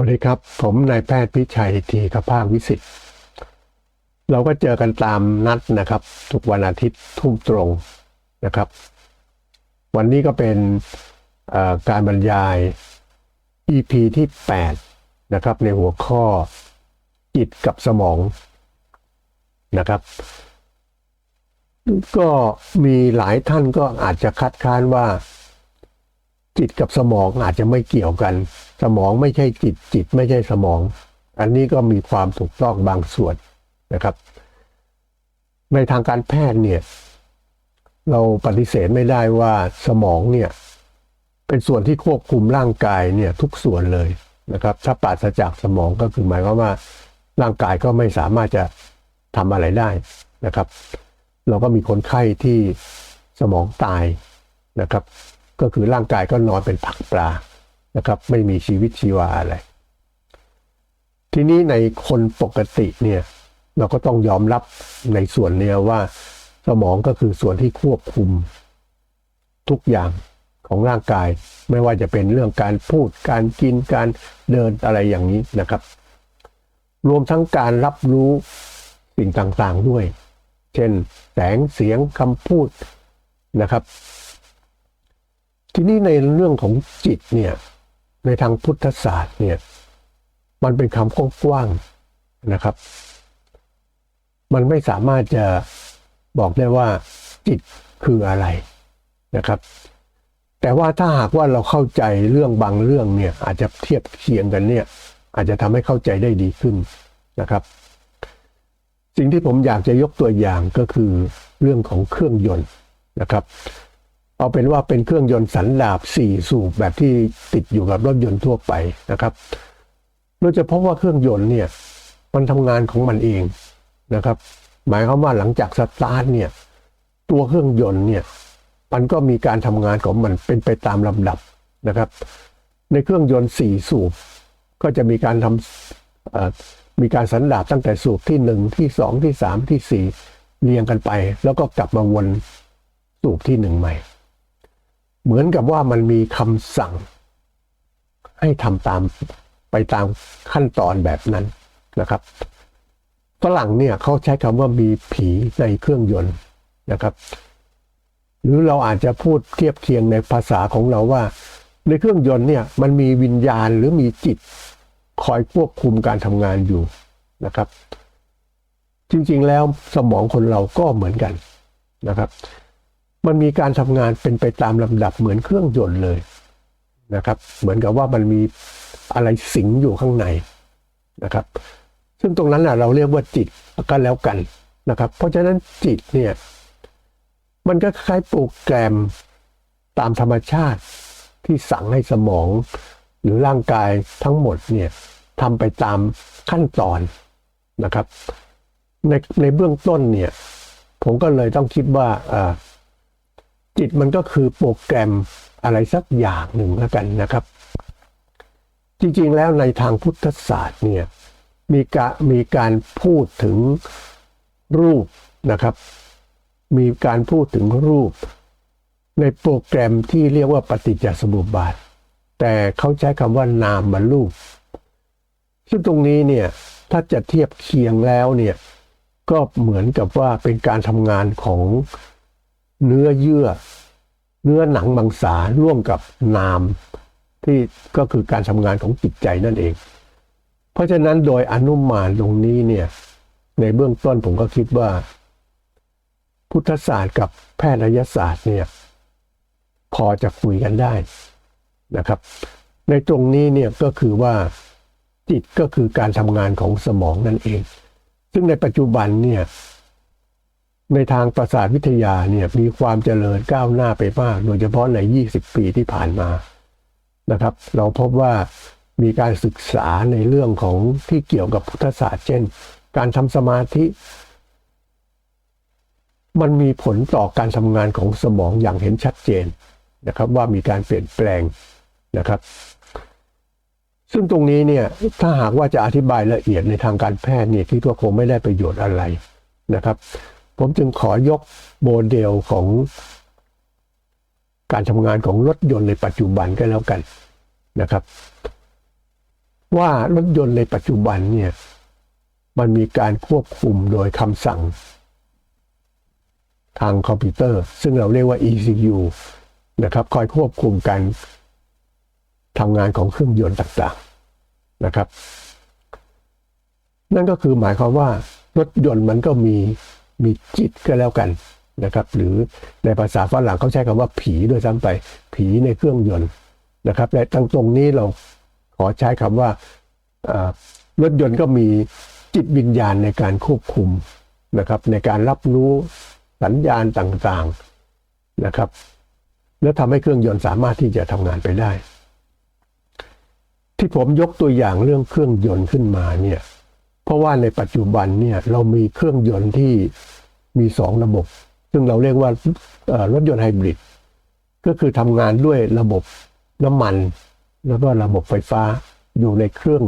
วัสดีครับ ผมนายแพทย์พิชัยทีขภาควิสิทธิ์เราก็เจอกันตามนัดนะครับ ทุกวันอาทิตย์ทุ่มตรงนะครับ วันนี้ก็เป็นการบรรยาย EP ที่ 8 นะครับ ในหัวข้อจิตกับสมองนะครับ ก็มีหลายท่านก็อาจจะคัดค้านว่า จิตกับสมองอาจจะไม่เกี่ยวกัน สมองไม่ใช่จิต จิตไม่ใช่สมอง อันนี้ก็มีความถูกต้องบางส่วนนะครับ ในทางการแพทย์เนี่ย เราปฏิเสธไม่ได้ว่าสมองเนี่ย เป็นส่วนที่ควบคุมร่างกายเนี่ยทุกส่วนเลยนะครับ ถ้าปราศจากสมองก็คือหมายความว่าร่างกายก็ไม่สามารถจะทำอะไรได้นะครับ เราก็มีคนไข้ที่สมองตายนะครับ ก็คือร่างกายก็นอนเป็นผักปลานะครับไม่มีชีวิตชีวาอะไร ทีนี้ในคนปกติเนี่ยเราก็ต้องยอมรับในส่วนเนี้ยว่า สมองก็คือส่วนที่ควบคุมทุกอย่างของร่างกาย ไม่ว่าจะเป็นเรื่องการพูดการกินการเดินอะไรอย่างนี้นะครับ รวมทั้งการรับรู้สิ่งต่างๆด้วย เช่น แสงเสียงคำพูดนะครับ ทีนี้ในเรื่องของจิตเนี่ยในทางพุทธศาสตร์เนี่ยมันเป็นคำกว้างๆนะครับ มันไม่สามารถจะบอกได้ว่าจิตคืออะไรนะครับ แต่ว่าถ้าหากว่าเราเข้าใจเรื่องบางเรื่องเนี่ยอาจจะเทียบเคียงกันเนี่ยอาจจะทำให้เข้าใจได้ดีขึ้นนะครับ สิ่งที่ผมอยากจะยกตัวอย่างก็คือเรื่องของเครื่องยนต์นะครับ เอาเป็นว่าเป็นเครื่องยนต์สันดาบสี่สูบแบบที่ติดอยู่กับรถยนต์ทั่วไปนะครับเราจะพบว่าเครื่องยนต์เนี่ยมันทำงานของมันเองนะครับ หมายความว่าหลังจากสตาร์ทเนี่ยตัวเครื่องยนต์เนี่ยมันก็มีการทำงานของมันเป็นไปตามลำดับนะครับ ในเครื่องยนต์สี่สูบ ก็จะมีการทำมีการสันดาบตั้งแต่สูบที่หนึ่งที่สองที่สามที่สี่เรียงกันไป แล้วก็กลับมาวนสูบที่หนึ่งใหม่ เหมือนกับว่ามันมีคำสั่ง ให้ทำตามไปตามขั้นตอนแบบนั้นนะครับฝรั่งเนี่ยเขาใช้คำว่ามีผีในเครื่องยนต์นะครับ หรือเราอาจจะพูดเทียบเคียงในภาษาของเราว่า ในเครื่องยนต์เนี่ยมันมีวิญญาณหรือมีจิตคอยควบคุมการทำงานอยู่นะครับ จริงๆแล้วสมองคนเราก็เหมือนกันนะครับ มันมีการทำงานเป็นไปตามลำดับเหมือนเครื่องยนต์เลยนะครับ เหมือนกับว่ามันมีอะไรสิงอยู่ข้างในนะครับ ซึ่งตรงนั้นนะเราเรียกว่าจิตก็แล้วกันนะครับ เพราะฉะนั้นจิตเนี่ยมันก็คล้ายโปรแกรมตามธรรมชาติที่สั่งให้สมองหรือร่างกายทั้งหมดเนี่ยทำไปตามขั้นตอนนะครับ ในในเบื้องต้นเนี่ย ผมก็เลยต้องคิดว่าอ่า จิตมันก็คือโปรแกรมอะไรสักอย่างหนึ่งแล้วกันนะครับ จริงๆแล้วในทางพุทธศาสตร์เนี่ยมีการมีการพูดถึงรูปนะครับ มีการพูดถึงรูป ในโปรแกรมที่เรียกว่าปฏิจจสมุปบาท แต่เขาใช้คำว่านามมารูป ซึ่งตรงนี้เนี่ยถ้าจะเทียบเคียงแล้วเนี่ยก็เหมือนกับว่าเป็นการทำงานของ เนื้อเยื่อ เนื้อหนังมังสาร่วมกับนามที่ก็คือการทำงานของจิตใจนั่นเอง เพราะฉะนั้นโดยอนุมานตรงนี้เนี่ยในเบื้องต้นผมก็คิดว่า พุทธศาสตร์กับแพทยศาสตร์เนี่ยพอจะคุยกันได้นะครับ ในตรงนี้เนี่ยก็คือว่าจิตก็คือการทำงานของสมองนั่นเอง ซึ่งในปัจจุบันเนี่ย ในทางประสาทวิทยาเนี่ยมีความเจริญก้าวหน้าไปมาก โดยเฉพาะใน 20 ปีที่ผ่านมานะครับ เราพบว่ามีการศึกษาในเรื่องของที่เกี่ยวกับพุทธศาสตร์ เช่น การทำสมาธิ มันมีผลต่อการทำงานของสมองอย่างเห็นชัดเจนนะครับว่ามีการเปลี่ยนแปลงนะครับ ซึ่งตรงนี้เนี่ยถ้าหากว่าจะอธิบายละเอียดในทางการแพทย์เนี่ยคิดว่าคงไม่ได้ประโยชน์อะไรนะครับ ผมจึงขอยกโมเดลของการทำงานของรถยนต์ในปัจจุบันก็แล้วกันนะครับ ว่ารถยนต์ในปัจจุบันเนี่ยมันมีการควบคุมโดยคำสั่ง ทางคอมพิวเตอร์ ซึ่งเราเรียกว่า ECU นะครับ คอยควบคุมการทำงานของเครื่องยนต์ต่างๆนะครับ นั่นก็คือหมายความว่ารถยนต์มันก็มี มีจิตก็แล้วกันนะครับหรือในภาษาฝรั่งเขาใช้คำว่าผีด้วยซ้ำไปผีในเครื่องยนต์นะครับและตั้งตรงนี้เราขอใช้คำว่ารถยนต์ก็มีจิตวิญญาณในการควบคุมนะครับในการรับรู้สัญญาณต่างๆนะครับ แล้วทำให้เครื่องยนต์สามารถที่จะทำงานไปได้ ที่ผมยกตัวอย่างเรื่องเครื่องยนต์ขึ้นมาเนี่ย เพราะว่าในปัจจุบันเนี่ยเรามีเครื่องยนต์ที่มีสองระบบ ซึ่งเราเรียกว่ารถยนต์ไฮบริดก็คือทำงานด้วยระบบน้ำมัน แล้วก็ระบบไฟฟ้าอยู่ในเครื่อง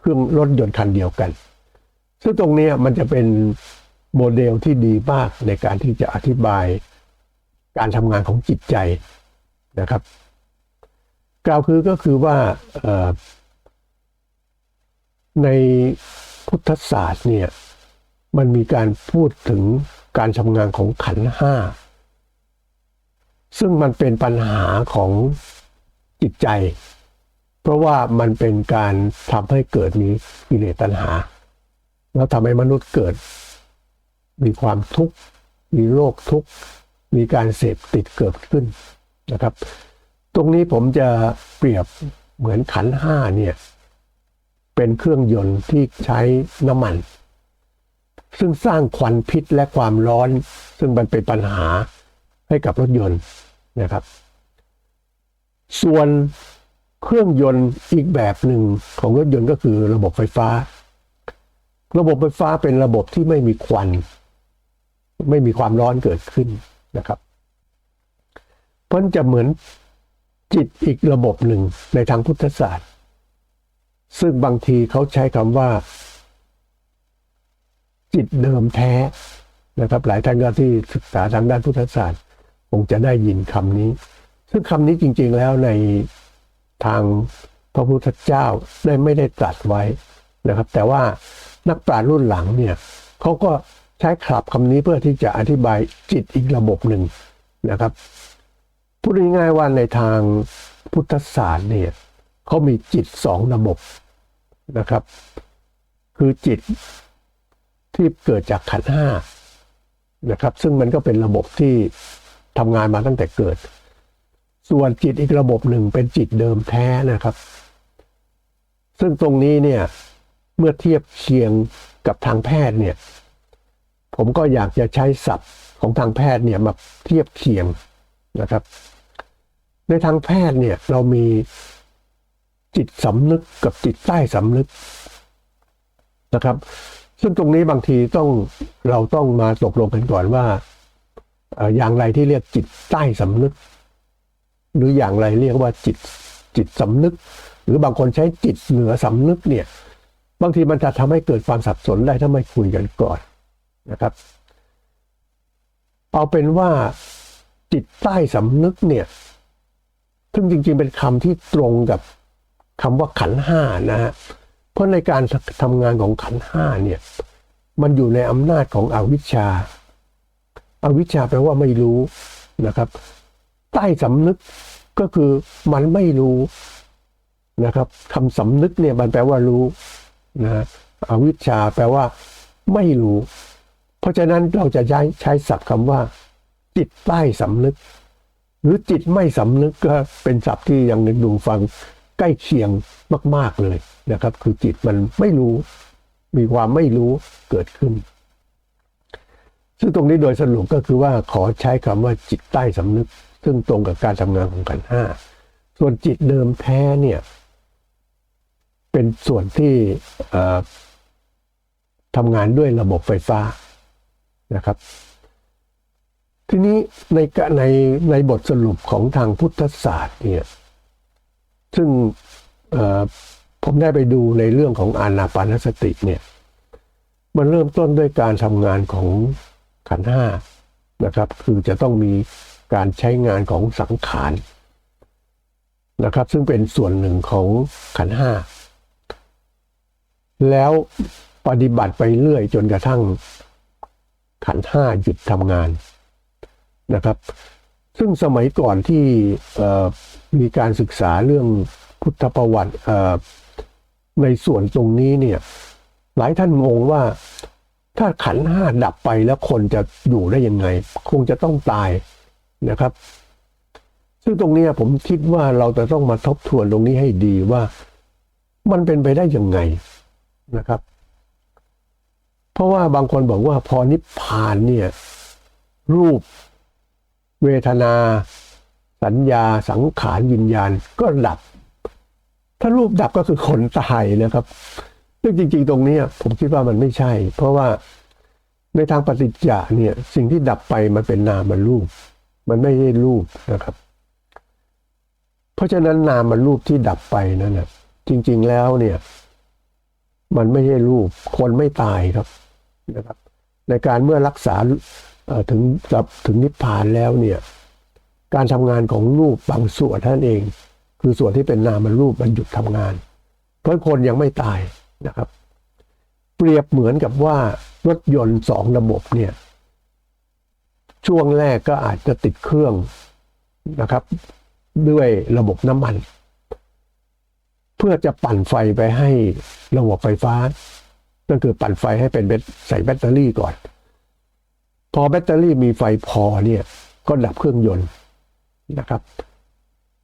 เครื่องรถยนต์คันเดียวกัน ซึ่งตรงนี้มันจะเป็นโมเดลที่ดีมากในการที่จะอธิบายการทำงานของจิตใจนะครับ กล่าวคือก็คือว่าใน พุทธศาสตร์เนี่ยมันมีการพูดถึงการทำงานของขันห้า ซึ่งมันเป็นปัญหาของจิตใจ เพราะว่ามันเป็นการทำให้เกิดมีกิเลสตัณหา แล้วทำให้มนุษย์เกิด มีความทุกข์มีโรคทุกข์มีการเสพติดเกิดขึ้นนะครับ ตรงนี้ผมจะเปรียบเหมือนขันห้าเนี่ย เป็นเครื่องยนต์ที่ใช้น้ำมัน ซึ่งสร้างควันพิษและความร้อน ซึ่งมันเป็นปัญหาให้กับรถยนต์นะครับ ส่วนเครื่องยนต์อีกแบบหนึ่งของรถยนต์ก็คือระบบไฟฟ้า ระบบไฟฟ้าเป็นระบบที่ไม่มีควัน ไม่มีความร้อนเกิดขึ้นนะครับเพราะจะเหมือนจิตอีกระบบหนึ่งในทางพุทธศาสตร์ ซึ่งบางทีเขาใช้คำว่า จิตเดิมแท้นะครับ หลายท่านก็ที่ศึกษาทางด้านพุทธศาสตร์คงจะได้ยินคำนี้ ซึ่งคำนี้จริง ๆ แล้วในทางพระพุทธเจ้าได้ไม่ได้ตรัสไว้นะครับ แต่ว่านักปราชญ์รุ่นหลังเนี่ยเขาก็ใช้ขับคำนี้เพื่อที่จะอธิบายจิตอีกระบบหนึ่งนะครับพูดง่ายๆว่าในทางพุทธศาสตร์เนี่ยเขามีจิตสองระบบ นะครับ คือจิตที่เกิดจากขันห้านะครับ ซึ่งมันก็เป็นระบบที่ทำงานมาตั้งแต่เกิด ส่วนจิตอีกระบบหนึ่งเป็นจิตเดิมแท้นะครับ ซึ่งตรงนี้เนี่ยเมื่อเทียบเคียงกับทางแพทย์เนี่ย ผมก็อยากจะใช้ศัพท์ของทางแพทย์เนี่ยมาเทียบเคียงนะครับ ในทางแพทย์เนี่ยเรามี จิตสำนึกกับจิตใต้สำนึกนะครับ ซึ่งตรงนี้บางทีต้องเราต้องมาตกลงกันก่อนว่าเอ่ออย่างไรที่เรียกจิตใต้สำนึก หรืออย่างไรเรียกว่าจิตจิตสำนึก หรือบางคนใช้จิตเหนือสำนึกเนี่ย บางทีมันจะทำให้เกิดความสับสนได้ถ้าไม่คุยกันก่อนนะครับ เอาเป็นว่าจิตใต้สำนึกเนี่ยซึ่งจริงๆเป็นคำที่ตรงกับ คำว่าขันห้านะฮะเพราะในการทำงานของขันห้าเนี่ยมันอยู่ในอำนาจของอวิชชาอวิชชาแปลว่าไม่รู้นะครับ ใต้สำนึกก็คือมันไม่รู้นะครับคำสำนึกเนี่ยมันแปลว่ารู้นะฮะอวิชชาแปลว่าไม่รู้ เพราะฉะนั้นเราจะใช้ใช้ศัพท์คำว่า จิตใต้สำนึก หรือจิตไม่สำนึกก็เป็นศัพท์ที่ยังนึกดูฟัง ใกล้เคียงมาก ๆเลยนะครับ คือจิตมันไม่รู้มีความไม่รู้เกิดขึ้น ซึ่งตรงนี้โดยสรุปก็คือว่าขอใช้คำว่าจิตใต้สำนึก ซึ่งตรงกับการทำงานของขันห้าส่วนจิตเดิมแท้เนี่ย เป็นส่วนที่ทำงานด้วยระบบไฟฟ้านะครับ ทีนี้ในในในบทสรุปของทางพุทธศาสตร์เนี่ย ซึ่งผมได้ไปดูในเรื่องของอานาปานสติเนี่ย มันเริ่มต้นด้วยการทำงานของขันห้านะครับ คือจะต้องมีการใช้งานของสังขารนะครับ ซึ่งเป็นส่วนหนึ่งของขันห้าแล้วปฏิบัติไปเรื่อยจนกระทั่งขันห้าหยุดทำงานนะครับ ซึ่งสมัยก่อนที่มีการศึกษาเรื่องพุทธประวัติในส่วนตรงนี้เนี่ยหลายท่านงงว่าถ้าขันห้าดับไปแล้วคนจะอยู่ได้ยังไง คงจะต้องตายนะครับ ซึ่งตรงนี้ผมคิดว่าเราจะต้องมาทบทวนตรงนี้ให้ดีว่ามันเป็นไปได้ยังไงนะครับ เพราะว่าบางคนบอกว่าพอนิพพานเนี่ยรูป เวทนา สัญญาสังขารวิญญาณก็ดับ ถ้ารูปดับก็คือคนตายนะครับซึ่งจริง ๆ ตรงนี้ผมคิดว่ามันไม่ใช่ เพราะว่าในทางปฏิจจาเนี่ยสิ่งที่ดับไปมันเป็นนามมันรูป มันไม่ใช่รูปนะครับ เพราะฉะนั้นนามมันรูปที่ดับไปนั่นนะจริง ๆแล้วเนี่ย มันไม่ใช่รูปคนไม่ตายครับนะครับ ในการเมื่อรักษา ถึงกับถึงนิพพานแล้วเนี่ยการทำงานของรูปบางส่วนท่านเอง คือส่วนที่เป็นนามรูปมันหยุดทำงาน เพราะคนยังไม่ตายนะครับ เปรียบเหมือนกับว่ารถยนต์สองระบบเนี่ยช่วงแรกก็อาจจะติดเครื่องนะครับ ด้วยระบบน้ำมัน เพื่อจะปั่นไฟไปให้ระบบไฟฟ้า ก็คือปั่นไฟให้เป็นแบตใส่แบตเตอรี่ก่อน พอแบตเตอรี่มีไฟพอเนี่ยก็ดับเครื่องยนต์นะครับ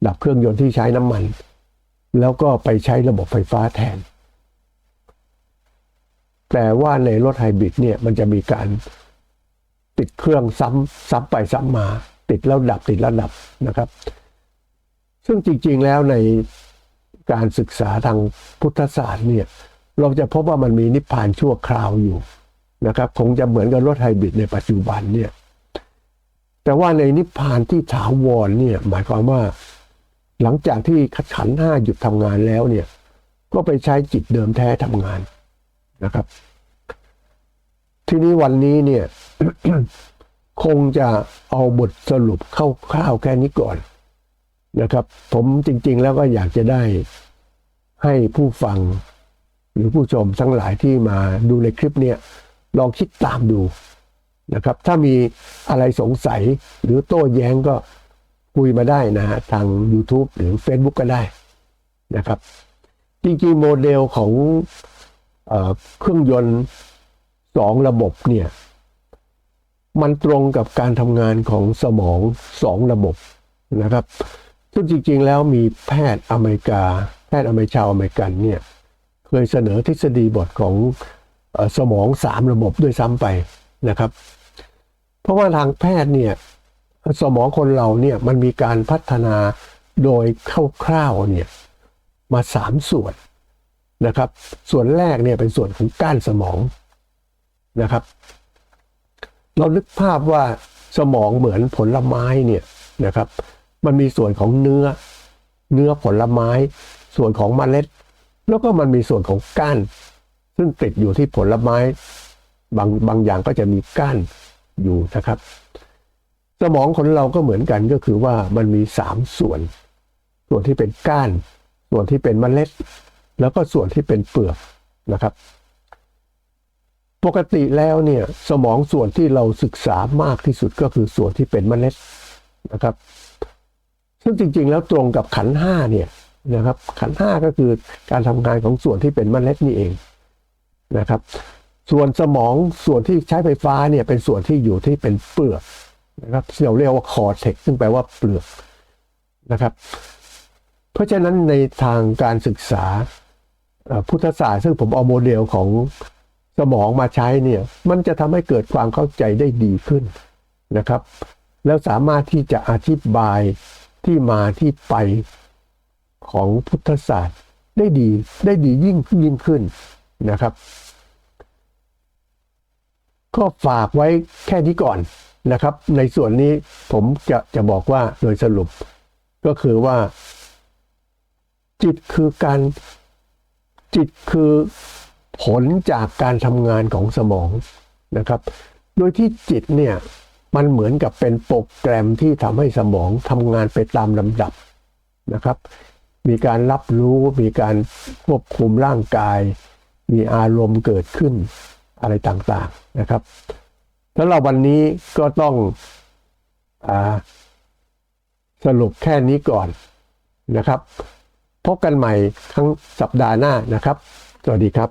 ดับเครื่องยนต์ที่ใช้น้ำมัน แล้วก็ไปใช้ระบบไฟฟ้าแทน แต่ว่าในรถไฮบริดเนี่ยมันจะมีการติดเครื่องซ้ำซ้ำไปซ้ำมา ติดแล้วดับติดแล้วดับนะครับ ซึ่งจริงๆแล้วในการศึกษาทางพุทธศาสตร์เนี่ยเราจะพบว่ามันมีนิพพานชั่วคราวอยู่ นะครับคงจะเหมือนกับรถไฮบริดในปัจจุบันเนี่ยแต่ว่าในนิพพานที่ถาวรเนี่ยหมายความว่าหลังจากที่ขันห้าหยุดทำงานแล้วเนี่ยก็ไปใช้จิตเดิมแท้ทำงานนะครับ ทีนี้วันนี้เนี่ยคงจะเอาบทสรุปคร่าวๆแค่นี้ก่อนนะครับ ผมจริงๆแล้วก็อยากจะได้ให้ผู้ฟัง หรือผู้ชมทั้งหลายที่มาดูในคลิปเนี่ย ลองคิดตามดูนะครับ ถ้ามีอะไรสงสัยหรือโต้แย้งก็คุยมาได้นะฮะทาง YouTube หรือ Facebook ก็ได้นะครับ จริงๆ โมเดลของเอเครื่องยนต์สองระบบเนี่ย มันตรงกับการทำงานของสมองสองระบบนะครับซึ่งจริงๆ แล้วมีแพทย์อเมริกา แพทย์อเมริชาวอเมริกันเนี่ย เคยเสนอทฤษฎีบทของ สมองสามระบบด้วยซ้ำไปนะครับ เพราะว่าทางแพทย์เนี่ยสมองคนเราเนี่ยมันมีการพัฒนาโดยคร่าวๆเนี่ยมาสามส่วนนะครับ ส่วนแรกเนี่ยเป็นส่วนของก้านสมองนะครับ เรานึกภาพว่าสมองเหมือนผลไม้เนี่ยนะครับ มันมีส่วนของเนื้อเนื้อผลไม้ ส่วนของเมล็ด แล้วก็มันมีส่วนของก้าน ซึ่งติดอยู่ที่ผลไม้บางบางอย่างก็จะมีก้านอยู่นะครับ สมองคนเราก็เหมือนกันก็คือว่ามันมีสามส่วน ส่วนที่เป็นก้าน ส่วนที่เป็นเมล็ด แล้วก็ส่วนที่เป็นเปลือกนะครับ ปกติแล้วเนี่ยสมองส่วนที่เราศึกษามากที่สุดก็คือส่วนที่เป็นเมล็ดนะครับ ซึ่งจริง ๆ แล้วตรงกับขันห้าเนี่ยนะครับ ขันห้าก็คือการทำงานของส่วนที่เป็นเมล็ดนี่เอง นะครับ ส่วนสมองส่วนที่ใช้ไฟฟ้าเนี่ยเป็นส่วนที่อยู่ที่เป็นเปลือกนะครับเราเรียกว่าคอเทกซึ่งแปลว่าเปลือกนะครับ เพราะฉะนั้นในทางการศึกษาพุทธศาสตร์ซึ่งผมเอาโมเดลของสมองมาใช้เนี่ยมันจะทำให้เกิดความเข้าใจได้ดีขึ้นนะครับ แล้วสามารถที่จะอธิบายที่มาที่ไปของพุทธศาสตร์ได้ดีได้ดียิ่งยิ่งขึ้น นะครับ ก็ฝากไว้แค่นี้ก่อนนะครับ ในส่วนนี้ผมจะจะบอกว่าโดยสรุป ก็คือว่า จิตคือการจิตคือผลจากการทำงานของสมองนะครับ โดยที่จิตเนี่ยมันเหมือนกับเป็นโปรแกรมที่ทำให้สมองทำงานไปตามลำดับนะครับ มีการรับรู้ มีการควบคุมร่างกาย มีอารมณ์เกิดขึ้นอะไรต่างๆนะครับ แล้วเราวันนี้ก็ต้องอสรุปแค่นี้ก่อนนะครับ พบกันใหม่ครั้งสัปดาห์หน้านะครับ สวัสดีครับ